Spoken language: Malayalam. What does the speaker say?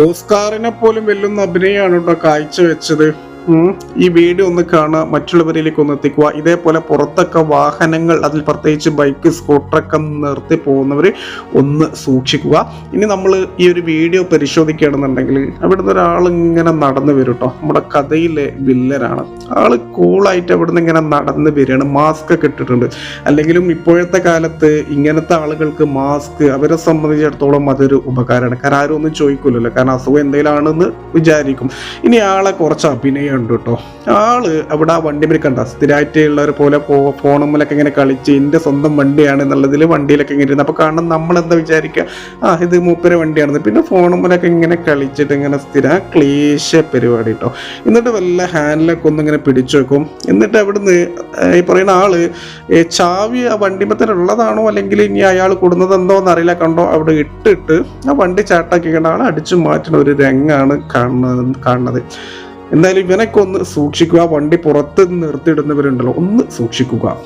ഓസ്കാറിനെ പോലും വെല്ലുന്ന അഭിനയമാണ് കേട്ടോ ഉം. ഈ വീഡിയോ ഒന്ന് കാണുക മറ്റുള്ളവരിലേക്ക് ഒന്ന് എത്തിക്കുക. ഇതേപോലെ പുറത്തൊക്കെ വാഹനങ്ങൾ അതിൽ പ്രത്യേകിച്ച് ബൈക്ക് സ്കൂട്ടറൊക്കെ നിർത്തി പോകുന്നവർ ഒന്ന് സൂക്ഷിക്കുക. ഇനി നമ്മൾ ഈ ഒരു വീഡിയോ പരിശോധിക്കുകയാണെന്നുണ്ടെങ്കിൽ അവിടുന്ന് ഒരാൾ ഇങ്ങനെ നടന്നു വരും കേട്ടോ നമ്മുടെ കഥയിലെ വില്ലനാണ്. ആൾ കൂളായിട്ട് അവിടുന്ന് ഇങ്ങനെ നടന്ന് വരികയാണ്. മാസ്ക് ഒക്കെ ഇട്ടിട്ടുണ്ട്. അല്ലെങ്കിലും ഇപ്പോഴത്തെ കാലത്ത് ഇങ്ങനത്തെ ആളുകൾക്ക് മാസ്ക് അവരെ സംബന്ധിച്ചിടത്തോളം അതൊരു ഉപകാരമാണ്. കാരണം ആരും ഒന്നും ചോദിക്കില്ലല്ലോ കാരണം അസുഖം എന്തെങ്കിലും ആണെന്ന് വിചാരിക്കും. ഇനി ആളെ കുറച്ച് അഭിനയം ഉണ്ട് കേട്ടോ ആൾ അവിടെ ആ വണ്ടിമേൽ കണ്ട. സ്ഥിരമായിട്ടുള്ളവരെ പോലെ ഫോണുമ്മലൊക്കെ ഇങ്ങനെ കളിച്ച് എന്റെ സ്വന്തം വണ്ടിയാണ് എന്നുള്ളതിൽ വണ്ടിയിലൊക്കെ ഇങ്ങനെ ഇരുന്നു. അപ്പോൾ കാരണം നമ്മൾ എന്താ വിചാരിക്കുക ആ ഇത് മൂപ്പര വണ്ടിയാണെന്ന്. പിന്നെ ഫോണുമ്മലൊക്കെ ഇങ്ങനെ കളിച്ചിട്ട് ഇങ്ങനെ സ്ഥിര ക്ലേശ പരിപാടി കേട്ടോ എന്നിട്ട് വല്ല ഹാൻഡിലൊക്കെ ഒന്ന് ഇങ്ങനെ പിടിച്ചു വെക്കും. എന്നിട്ട് അവിടുന്ന് ഈ പറയുന്ന ആൾ ചാവി ആ വണ്ടിമത്തിലുള്ളതാണോ അല്ലെങ്കിൽ ഇനി അയാൾ കൊടുന്നത് എന്തോ എന്നറിയില്ല കണ്ടോ? അവിടെ ഇട്ടിട്ട് ആ വണ്ടി ചാട്ടാക്കി കണ്ട ആൾ അടിച്ചു മാറ്റുന്ന ഒരു രംഗാണ് കാണുന്നത് കാണുന്നത്. എന്തായാലും ഇവനൊക്കെ ഒന്ന് സൂക്ഷിക്കുക. വണ്ടി പുറത്ത് നിർത്തിയിടുന്നവരുണ്ടല്ലോ ഒന്ന് സൂക്ഷിക്കുക.